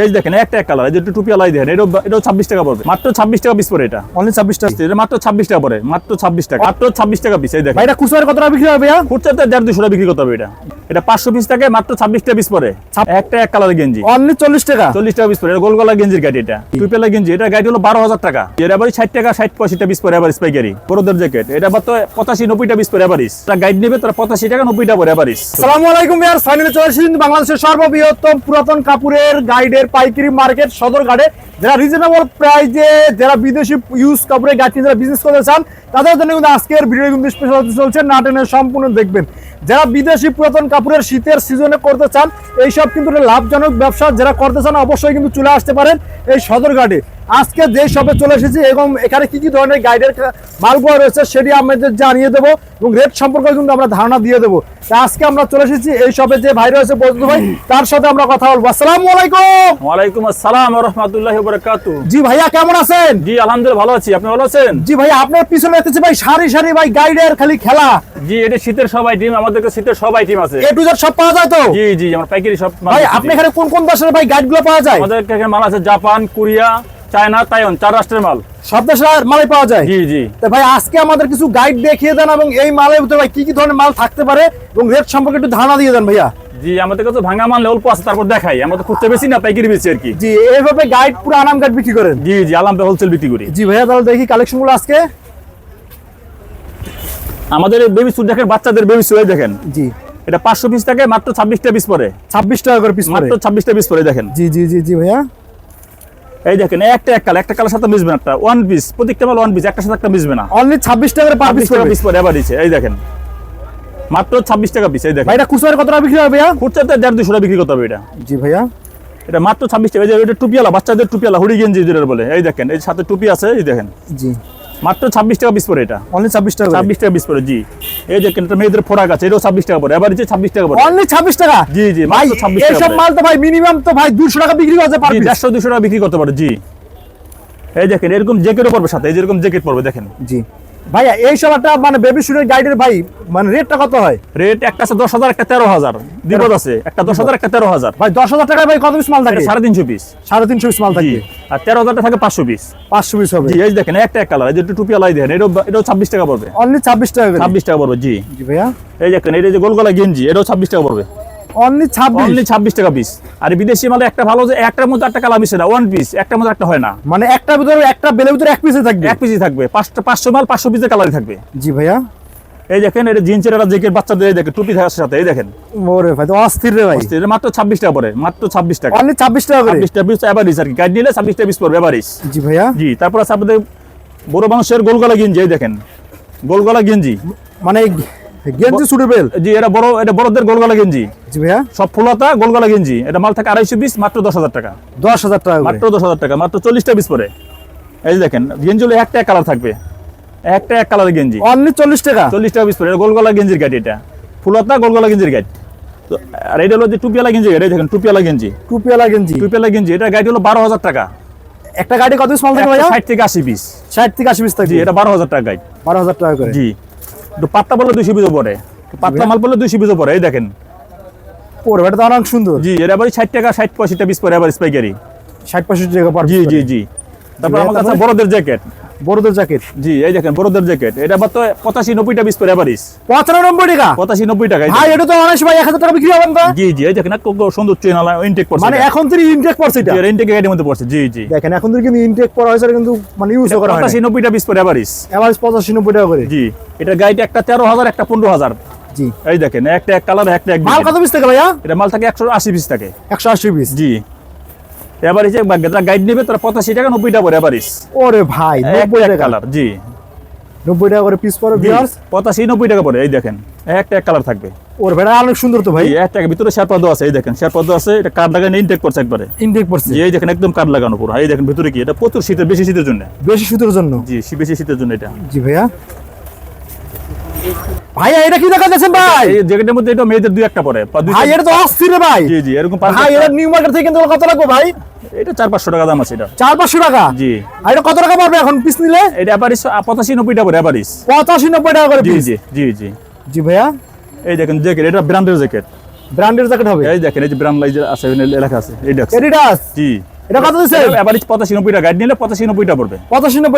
এই দেখেন একটা এক কালার এই যে দেখেন এটা এটাও ছাব্বিশ টাকা পড়বে। মাত্র ছাব্বিশ টাকা পিস পরে এটা। অনলি ছাব্বিশ টাকা এটা মাত্র ছাব্বিশ টাকা পরে মাত্র ছাব্বিশ টাকা মাত্র ছাব্বিশ টাকা পিস এই দেখেন। এটা খুচরা কত টাকা বিক্রি হবে খুচরাতে দেড় দুশো টাকা বিক্রি করতে হবে এটা। এটা পাঁচশো পিস থাকে মাত্র ছাব্বিশ টাকা পিস পরে একটা এক কালার গেঞ্জি। অনলি চল্লিশ টাকা? চল্লিশ টাকা পিস পরে এটা গোলগলা গেঞ্জির গাড়ি এটা। টুপেলা গেঞ্জি এটা গাড়ি হলো বারো হাজার টাকা। এর আবার ষাট টাকা ষাট পঁয়ষট্টি পিস পরে আবার স্পাইকারি বড়দের জ্যাকেট এটা আবার তো পঁচাশি নব্বইটা পিস পরে আবারিস তারা গাইড নেবে তারা পঁচাশি টাকা নব্বইটা পরে আবারিস সালামু আলাইকুম ইয়ার ফাইনালি চলে বাংলাদেশের সর্ববৃহত্তম পুরাতন কাপুরের গাইডের পাইকারি মার্কেট সদর ঘাটে যারা রিজনেবল প্রাইজে যারা বিদেশি ইউজ কাপড়ে গাছ যারা বিজনেস করতে চান তাদের জন্য কিন্তু আজকের ভিডিও কিন্তু স্পেশাল চলছে। না টেনে সম্পূর্ণ দেখবেন। যারা বিদেশি পুরাতন কাপড়ের শীতের সিজনে করতে চান এইসব কিন্তু লাভজনক ব্যবসা। যারা করতে চান অবশ্যই কিন্তু চলে আসতে পারেন এই সদরঘাটে। আজকে যে শপে চলে এসেছি এবং এখানে কি কি ধরনের গাইডের মালগুলো রয়েছে সেটি আমাদের জানিয়ে দেবো এবং রেট সম্পর্কে কিন্তু আমরা ধারণা দিয়ে দেবো। তা আজকে আমরা চলে এসেছি এই শপে যে ভাই রয়েছে বজলু ভাই তার সাথে আমরা কথা বলব। আসসালাম আলাইকুম! ওয়ালাইকুম আসসালাম রহমতুল্লাহ বরকাতু জি ভাইয়া কেমন আছেন? জি আলহামদুলিল্লাহ ভালো আছি। আপনি ভালো আছেন? জি ভাই আপনার পিছনে দেখতেছি ভাই সারি সারি ভাই গাইডের খালি খেলা। জি এটা শীতের সব আইটেম আমাদের কাছে শীতের সব আইটেম আছে। এ টু জেড সব পাওয়া যায় তো? জি জি আমার পাইকারি সব ভাই আপনি এখানে কোন কোন দেশের ভাই গাইডগুলো পাওয়া যায়? আমাদের এখানে মাল আছে জাপান কোরিয়া চায়না তাইওয়ান চার রাষ্ট্রের মাল। সব দেশের মালাই পাওয়া যায়? জি জি। তো ভাই আজকে আমাদের কিছু গাইড দেখিয়ে দেন এবং এই মালের ভিতরে ভাই কি কি ধরনের মাল থাকতে পারে এবং রেট সম্পর্কে একটু ধারণা দিয়ে দেন ভাইয়া। জি আমাদের কাছে ভাঙা মাল অল্প আছে তারপর দেখাই। আমরা তো খুঁজতে বেশি না পাইকারি বেশি আর কি। জি এইভাবে গাইড পুরো আনাম গাইড বিক্রি করেন? জি জি আলাম হোলসেল বিক্রি করি। জি ভাইয়া তাহলে দেখি কালেকশনগুলো আজকে। আমাদের বেবি স্যুট দেখেন বাচ্চাদের বেবি স্যুট দেখেন। জি। এটা পাঁচশো পিস থাকে মাত্র ছাব্বিশটা পিস পরে। ছাব্বিশ টাকা করে পিস মাত্র ছাব্বিশটা পিস পরে দেখেন। জি জি জি জি ভাইয়া। এই দেখেন একটা এক কালার একটা কালার সাথে মিশবে না একটা। ওয়ান পিস প্রত্যেকটা মাল ওয়ান পিস একটা সাথে একটা মিশবে না। অনলি ছাব্বিশ টাকা করে পার পিস করে পিস পরে আবার দিচ্ছে এই দেখেন। মাত্র ছাব্বিশ টাকা পিস এই দেখেন। ভাই এটা খুচরা কত টাকা বিক্রি হবে ভাইয়া? খুচরাতে দেড় দুশো টাকা বিক্রি করতে হবে এটা। জি ভাইয়া। এটা মাত্র ছাব্বিশ টাকা এই যে এটা টুপিয়ালা বাচ্চাদের টুপিয়ালা হুড়ি গেঞ্জি যেটা বলে। এই দেখেন এই সাথে টুপি আছে এই দেখেন। জি। মাত্র ছাব্বিশ টাকা পিস পরে এটা। অনলি ছাব্বিশ টাকা ছাব্বিশ টাকা পিস পরে জি। এই যে কিন্তু মেয়েদের ফোড়া আছে এটাও ছাব্বিশ টাকা পরে এবার ছাব্বিশ টাকা পরে অনলি ছাব্বিশ টাকা? জি জি ভাই ছাব্বিশ এইসব মাল তো ভাই মিনিমাম তো ভাই দুশো টাকা বিক্রি করতে পারবে দেড়শো দুশো টাকা বিক্রি করতে পারে জি। এই দেখেন এরকম জ্যাকেটও পড়বে সাথে এই যেরকম জ্যাকেট পড়বে দেখেন। জি। ভাইয়া এইসব একটা মানে বেবি শুটের গাইডের ভাই মানে রেটটা কত হয়? রেট একটা আছে দশ হাজার একটা তেরো হাজার। বিপদ আছে। একটা দশ হাজার একটা তেরো হাজার। ভাই দশ হাজার টাকায় ভাই কত পিস মাল থাকে? সাড়ে তিনশো পিস সাড়ে তিনশো পিস মাল থাকে। আর তেরো হাজারটা থাকে পাঁচশো পিস পাঁচশো পিস হবে। এই দেখেন একটা এক কালার এই যে টুপি আলাই দেখেন এটাও এটাও ছাব্বিশ টাকা পড়বে। অনলি ছাব্বিশ টাকা ছাব্বিশ টাকা পড়বে জি। জি ভাইয়া। এই দেখেন এই যে গোলগলা গেঞ্জি এটাও ছাব্বিশ টাকা পড়বে। অনলি ছাব্বিশ। অনলি ছাব্বিশ টাকা পিস আর বিদেশি মালে একটা ভালো যে একটার মধ্যে একটা কালার মিশে না ওয়ান পিস একটার মধ্যে একটা হয় না। মানে একটা ভিতরে একটা বেলের ভিতরে এক পিসে থাকবে? এক পিসই থাকবে। পাঁচটা পাঁচশো মাল পাঁচশো পিসের কালারই থাকবে। জি ভাইয়া। এই দেখেন এটা জিন্সের একটা জ্যাকেট বাচ্চাদের এই দেখেন টুপি থাকার সাথে এই দেখেন। ওরে ভাই তো অস্থির রে ভাই। এটা মাত্র ছাব্বিশ টাকা পড়ে মাত্র ছাব্বিশ টাকা। অনলি ছাব্বিশ টাকা করে? ছাব্বিশটা পিস অ্যাভারেজ আর কি। গাইড নিলে ছাব্বিশটা পিস পড়বে অ্যাভারেজ জি ভাইয়া। জি তারপর আছে আপনাদের বড় মানুষের গোলগলা গেঞ্জি এই দেখেন। গোলগলা গেঞ্জি। মানে গেঞ্জি সুটেবল জি এটা বড় এটা বড়দের গোলগলা গেঞ্জি। জি ভাইয়া। সব ফুলাতা গোলগলা গেঞ্জি। এটা মাল থাকে আড়াইশো পিস মাত্র দশ হাজার টাকা। দশ হাজার টাকা মাত্র দশ হাজার টাকা মাত্র চল্লিশটা পিস পরে। এই দেখেন গেঞ্জি হলো একটা এক কালার থাকবে। একটা এক কালারের গেঞ্জি। অনলি চল্লিশ টাকা? চল্লিশটা পিস পরে এটা গোলগলা গেঞ্জির গাড়ি এটা। ফুলাতা গোলগলা গেঞ্জির গাড়ি তো আর এটা হলো যে টুপিয়ালা গেঞ্জি এই দেখেন টুপিয়ালা গেঞ্জি। টুপিওয়ালা গেঞ্জি। টুপিয়ালা গেঞ্জি এটা গাড়ি হলো বারো হাজার টাকা। একটা গাড়ি কত পিস মাল থাকে ভাইয়া? ষাট থেকে আশি পিস ষাট থেকে আশি পিস থাকে এটা বারো হাজার টাকা গাইড বারো হাজার টাকা করে। জি। পাত্তা বললে দুইশো পিসও পরে। পাত্তা মাল বললে দুইশো পিসও পরে এই দেখেন। ওরে এটা তো অনেক সুন্দর। জি এর আবার ষাট টাকা ষাট পঁয়ষট্টি পিস পরে আবার স্পাইকারি ষাট পঁয়ষট্টি টাকা জি জি জি। তারপর আমার কাছে তারপরে? বড়দের জ্যাকেট বড়দের জ্যাকেট জি এই দেখেন বড়দের জ্যাকেট এটা আবার তো পঁচাশি নব্বইটা পিস পরে আবারিস পঁচানব্বই টাকা? পঁচাশি নব্বই টাকা ভাই। এটা তো অনেক ভাই এক হাজার টাকা বিক্রি হবেন জি জি এই দেখেন সুন্দর চেন আলা ইনটেক করছে মানে এখন থেকে ইনটেক পড়ছে এটা? ইনটেক গাড়ির মধ্যে পড়ছে জি জি। দেখেন এখন থেকে কিন্তু ইনটেক পড়া হয়েছে কিন্তু মানে ইউজ করা হয় পঁচাশি নব্বইটা পিস পরে আবারিস এভারেজ পঁচাশি নব্বই টাকা করে? জি এটা গাড়িটা একটা তেরো হাজার একটা পনেরো হাজার। জি। এই দেখেন একটা এক কালার একটা এক মাল। কত পিস থাকে ভাইয়া? এটা মাল থাকে একশো আশি পিস থাকে। একশো আশি পিস জি। যারা গাইড নেবে তারা পঁচাশি টাকা নব্বই টাকা এবারিস ওরে ভাই নব্বই টাকা। কালার জি। নব্বই টাকা করে পিস পরে ভিউয়ার্স পঁচাশি নব্বই টাকা পরে এই দেখেন একটা এক কালার থাকবে। ওর ভাই অনেক সুন্দর তো ভাই। এক টাকা ভিতরে দেওয়া আছে এই দেখেন দেওয়া আছে এটা কার্ড লাগানো ইনটেক করছে একবারে। ইনটেক জি, এই দেখেন একদম কার্ড লাগানো পুরো। এই দেখেন ভিতরে কি এটা প্রচুর শীতের বেশি শীতের জন্য। বেশি সুতোর জন্য। জি বেশি শীতের জন্য এটা। জি ভাইয়া। ভাইয়া এটা কি দেখা যাচ্ছে ভাই? এই জ্যাকেটের মধ্যে এটা মেয়েদের দুই একটা পরে ভাই এটা তো অস্থির রে ভাই। জি জি এরকম ভাই এটা নিউ মার্কেট থেকে কিন্তু কত লাগবে ভাই? এটা চার পাঁচশো টাকা দাম আছে এটা। চার পাঁচশো টাকা? জি। আর এটা কত টাকা পড়বে এখন পিস নিলে? এটা অ্যাভারিস পঁচাশি নব্বই টাকা পরে অ্যাভারিস পঁচাশি নব্বই টাকা করে জি জি জি জি। জি ভাইয়া। এই দেখেন জ্যাকেট এটা ব্র্যান্ডের জ্যাকেট ব্র্যান্ডের জ্যাকেট হবে? এই দেখেন এই যে ব্রান্ড লাইজ আছে লেখা আছে এডিডাস জি। এটা কত এভারেজ গাইড নিলে পড়বে।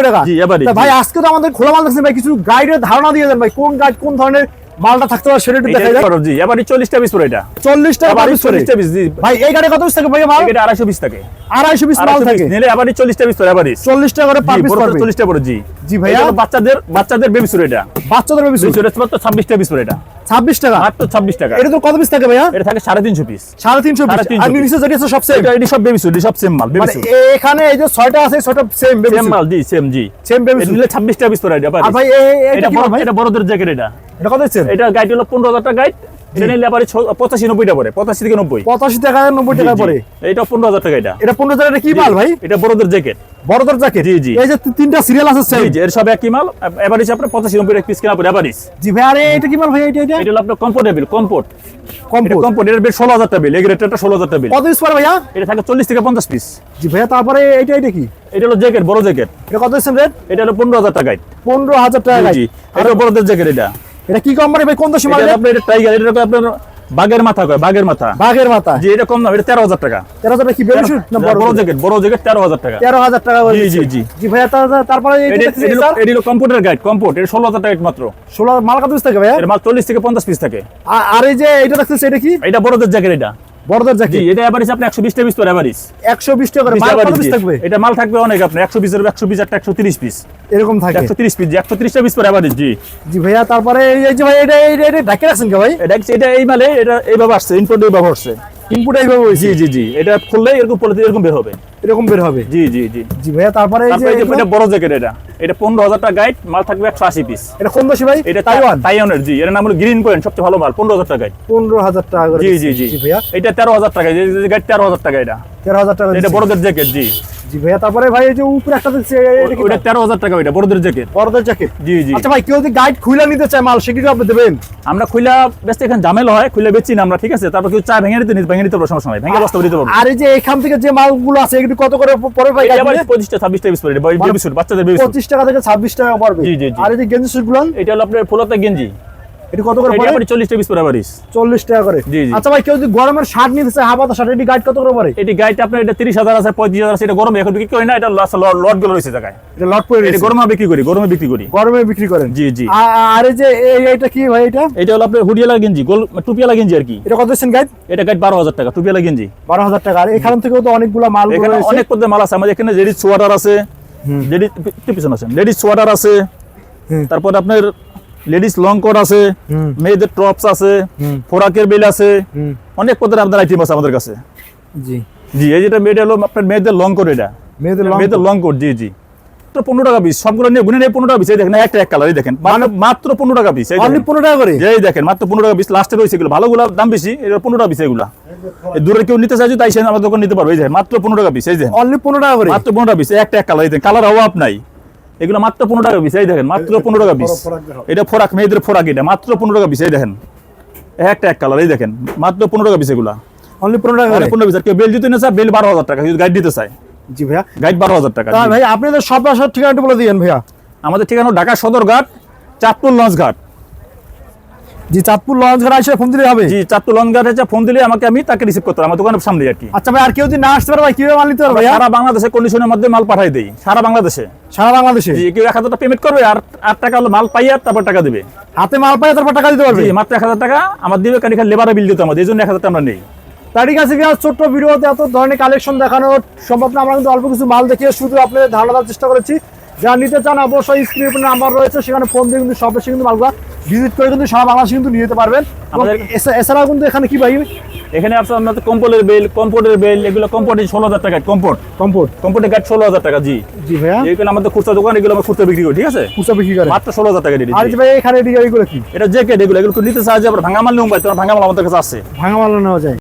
টাকা? জি, ভাই আজকে তো আমাদের খোলা মাল দেখছেন ভাই কিছু গাইডের ধারণা দিয়ে দেন ভাই কোন গাইড কোন ধরনের মালটা থাকতে পারে সেটা একটু দেখা যায় জি। এভারেজ চল্লিশটা পিস পড়ে এটা। চল্লিশ টা এভারেজ পিস করে চল্লিশটা পিস জি। ভাই এই গাড়ি কত পিস থাকে ভাই মাল? এটা আড়াইশো পিস থাকে। আড়াইশো পিস মাল থাকে। নিলে এভারেজ চল্লিশটা পিস পড়ে এভারেজ চল্লিশ টা করে পার পিস বড় পারবে। চল্লিশটা পড়ে জি। জি ভাইয়া। এটা বাচ্চাদের বাচ্চাদের বেবি সুর এটা। বাচ্চাদের বেবি সুর মাত্র ছাব্বিশটা পিস পড়ে এটা। ছাব্বিশ টাকা? মাত্র ছাব্বিশ টাকা। এটা তো কত পিস থাকে ভাইয়া? এটা থাকে সাড়ে তিনশো পিস সাড়ে তিনশো পিস সাড়ে তিনশো আর নিচে যেটি আছে সব সেম এটা এটি সব বেবি সুর সব সেম মাল বেবি মানে সুর এখানে এই যে ছয়টা আছে ছয়টা সেম বেবি সেম মাল জি সেম জি। সেম বেবি এটা নিলে ছাব্বিশটা পিস পড়ে এটা আর ভাই এটা এটা কি বড় ভাই? এটা বড়দের জ্যাকেট এটা। এটা কত দিচ্ছেন? এটা গাইড হলো পনেরো হাজার টাকা গাইড পঁচাশি নব্বইটা পঁচাশি থেকে নব্বই। পঁচাশি টাকা নব্বই টাকা জি, জি। পরে এটা পনেরো হাজার টাকা এটা। এটা পনেরো টাকা কি মাল ভাই? এটা বড়দের জ্যাকেট বড়দের জ্যাকেট জি, জি। এই যে তিনটা সিরিয়াল আছে সেম জি জি এর সব একই মাল। এভারেজ আপনার পঁচাশি নব্বই পিস কেনা পড়ে এভারেজ জি ভাই আরে এটা কি মাল ভাই এটা এটা? এটা হলো আপনার কমফোর্টেবল কমফোর্ট কম এটা কমফোর্ট এর বেশ ষোলো হাজার টাকা বিল এগ্রেটারটা ষোলো হাজার টাকা বিল কত পিস পরে ভাইয়া? এটা থাকে চল্লিশ থেকে পঞ্চাশ পিস জি ভাইয়া তারপরে এটা এটা কি? এটা হলো জ্যাকেট বড় জ্যাকেট এটা কত দিচ্ছেন রেট এটা হলো পনেরো হাজার পনেরো হাজার টাকা জি জি। এটা বড়দের জ্যাকেট এটা। এটা কি কোম্পানি ভাই? কোন দেশে মাল এটা আপনার এটা টাইগার এটা আপনার বাগের মাথা কয় বাগের মাথা। বাগের মাথা। জি এটা কম না এটা তেরো হাজার টাকা। তেরো হাজার টাকা কি বেশি না বড় বড় জ্যাকেট বড় জ্যাকেট তেরো হাজার টাকা। তেরো হাজার টাকা জি, জি, জি। জি ভাই তারপরে এই এটা হলো- কম্পিউটার গাইড কম্পিউটার এটা ষোলো হাজার টাকা মাত্র ষোলো মাল কত পিস থাকে ভাই এর মাল চল্লিশ থেকে পঞ্চাশ পিস থাকে। আর এই যে এটা দেখতেছ এটা কি? এটা বড় জ্যাকেট এটা। বড়দের জি জ্যাকেট এটা এভারেজ আপনি একশো বিশটা পিস তো এভারেজ একশো বিশ টাকা করে। মাল কত পিস থাকবে? এটা মাল থাকবে অনেক একশো বিশের একশো বিশ একটা একশো পিস এরকম থাকে। একশো তিরিশ পিস একশো তিরিশটা পিস পরে এভারেজ জি। জি ভাইয়া তারপরে এই- যে ভাই এটা এটা ঢাকে রাখছেন কে ভাই? এটা এটা এই মালে এটা এইভাবে আসছে ইনপুট এইভাবে আসছে। ইনপুট এইভাবে জি জি জি। এটা খুললে এরকম পলিথিন এরকম বের হবে। এরকম বের হবে? জি জি জি। জি ভাইয়া তারপরে এই যে এটা বড় জ্যাকেট এটা। এটা পনেরো হাজার টাকা গাইড মাল থাকবে একশো আশি পিস এটা কোন দেশে ভাই? এটা তাইওয়ান? তাইওয়ানের জি এর নাম হলো গ্রিন পয়েন্ট সবচেয়ে ভালো মাল পনেরো হাজার টাকা গাইড পনেরো হাজার টাকা জি জি জি। ভাইয়া। এটা তেরো হাজার টাকা গাইড তেরো হাজার টাকা এটা। তেরো হাজার টাকা এটা। বড়দের জ্যাকেট জি। জি ভাইয়া তারপরে ভাই এই যে উপরে একটা ওটা তেরো হাজার টাকা ওইটা বড়দের জ্যাকেট বড়দের জ্যাকেট জি জি। আচ্ছা ভাই কেউ যদি গাইড খুলে নিতে চায় মাল আপনি দেবেন? আমরা খুলা বেচতে এখানে ঝামেলা হয় খুলে বেচি না আমরা ঠিক আছে? তারপর কেউ চা ভেঙে নিতে ভেঙে নিতে পারব সমস্যা নাই। ভেঙে বস্তা দিতে পারব। আর এই যে এখান থেকে যে মালগুলো আছে এগুলো কত করে পড়বে ভাই? পঁচিশটা ছাব্বিশটা পিস পড়ে বেবি বাচ্চাদের বেবি পঁচিশ টাকা থেকে ছাব্বিশ টাকা পড়বে। জি, জি। আর এই যে গেঞ্জি স্যুটগুলো? এটা হলো আপনার ফুলতা গেঞ্জি। এটা কত করে এটা পড়ে? আবার চল্লিশটা পিস আবারিস চল্লিশ টাকা করে। জি, জি। আচ্ছা ভাই কেউ যদি গরমের শার্ট নিতে চায় হাফাতা শার্ট এটি গাইড কত করে পড়ে? এটি গাইড আপনার এটা তিরিশ হাজার আছে পঁয়ত্রিশ হাজার আছে এটা গরমে। এখন বিক্রি করি না এটা লটগুলো রয়েছে জায়গায়। এটা লট পরে এটা গরমে বিক্রি করি গরমে বিক্রি করি। গরমে বিক্রি করেন। জি জি। আর এই যে এইটা কি ভাই এটা? এটা হলো আপনার হুডিয়ালা গেঞ্জি গোল টুপিয়ালা গেঞ্জি আর কি। এটা কত দিচ্ছেন গাইড এটা গাইড বারো হাজার টাকা টুপিয়ালা গেঞ্জি। বারো হাজার টাকা। আর এখান থেকেও তো অনেকগুলো মাল এখানে অনেক পদের মাল আছে। আমাদের এখানে লেডিস সোয়াটার আছে লেডিস পিছন আছে। লেডিস সোয়াটার আছে তারপর আপনার লেডিস লং কোট আছে মেয়েদের টপস আছে। ফোরাকের বেল আছে অনেক পদের আপনার আইটেম আছে আমাদের কাছে। জি। জি এই যেটা মেয়েটা হলো আপনার মেয়েদের লং কোট এটা। মেয়েদের মেয়েদের লং কোট জি জি। পনেরো টাকা পিস সবগুলো নিয়ে গুনে নিয়ে পনেরো টাকা পিস এই দেখেন একটা এক কালারই দেখেন। মানে মাত্র পনেরো টাকা পিস অনলি পনেরো টাকা করে? এই দেখেন মাত্র পনেরো টাকা পিস লাস্টে রয়েছে এগুলো। ভালোগুলো দাম বেশি এটা পনেরো টাকা পিস এগুলা। দূরে কেউ নিতে চাইছে তাই সে আমার দোকান নিতে পারবে এই দেখেন মাত্র পনেরো টাকা পিস এই দেখেন। অনলি পনেরো টাকা করে? মাত্র পনেরো টাকা পিস একটা এক কালার এই দেখেন কালার অভাব নাই। এগুলো মাত্র পনেরো টাকা পিস এই দেখেন মাত্র পনেরো টাকা পিস। এটা ফোরাক মেয়েদের ফোরাক এটা মাত্র পনেরো টাকা পিস এই দেখেন। একটা এক কালার এই দেখেন মাত্র পনেরো টাকা পিস এগুলা। অনলি পনেরো টাকা পনেরো পিস কেউ বেল দিতে না চায় বেল বারো হাজার টাকা যদি গাইড দিতে চায়। জি ভাইয়া। গাইড বারো হাজার টাকা ভাই আপনি তো সব আসার ঠিকানাটা বলে দিয়েন ভাইয়া। আমাদের ঠিকানা ঢাকা সদরঘাট চাঁদপুর লঞ্চ ঘাট জি চাঁদপুর লঞ্চ ঘাট এসে ফোন দিলে হবে? জি চাঁদপুর লঞ্চ ঘাট ফোন দিলে আমাকে আমি তাকে রিসিভ করতে আমার দোকানের সামনে আর কি। আচ্ছা ভাই আর কেউ যদি না আসতে পারে ভাই কীভাবে মাল নিতে পারবে সারা বাংলাদেশে কন্ডিশনের মধ্যে মাল পাঠাই দেই সারা বাংলাদেশে। সারা বাংলাদেশে? জি কেউ এক হাজার টাকা পেমেন্ট করবে আর আট টাকা হলো মাল পাইয়া তারপর টাকা দেবে। হাতে মাল পাই তারপর টাকা দিতে পারবে? জি মাত্র এক হাজার টাকা আমার দিবে কারণ এখানে লেবারে বিল দিতে আমাদের এই জন্য এক হাজার টাকা আমরা নেই। তার ঠিক আছে ছোট্ট ভিডিওতে এত ধরনের কালেকশন দেখানো সম্ভব না আমরা কিন্তু অল্প কিছু মাল দেখিয়ে শুধু আপনাদের ধারণা দেওয়ার চেষ্টা করেছি। যারা নিতে চান অবশ্যই স্ক্রিন নাম্বার রয়েছে সেখানে ফোন দিয়ে কিন্তু সব এসে কিন্তু মালগুলো ভিজিট করে কিন্তু সারা বাংলাদেশে কিন্তু নিয়ে যেতে পারবেন। এছাড়াও কিন্তু এখানে কি ভাই? এখানে আপনার আপনার কম্পোর্টের বেল কম্পোর্টের বেল এগুলো কম্পোর্টের ষোলো হাজার টাকা কম্পোর্ট। কম্পোর্ট। কম্পোর্টের গাইড ষোলো হাজার টাকা জি। জি ভাইয়া। এগুলো আমাদের খুচরা দোকান এগুলো আমরা খুচরা বিক্রি করি ঠিক আছে? খুচরা বিক্রি করে। মাত্র ষোলো হাজার টাকা দিয়ে আর ভাই এখানে এগুলো কি? এটা জ্যাকেট এগুলো এগুলো নিতে চাই যে আমরা ভাঙা মাল নিয়ম ভাই তোমার ভাঙা মাল আমাদের কাছে আছে। ভাঙা মাল নেওয়া যায়।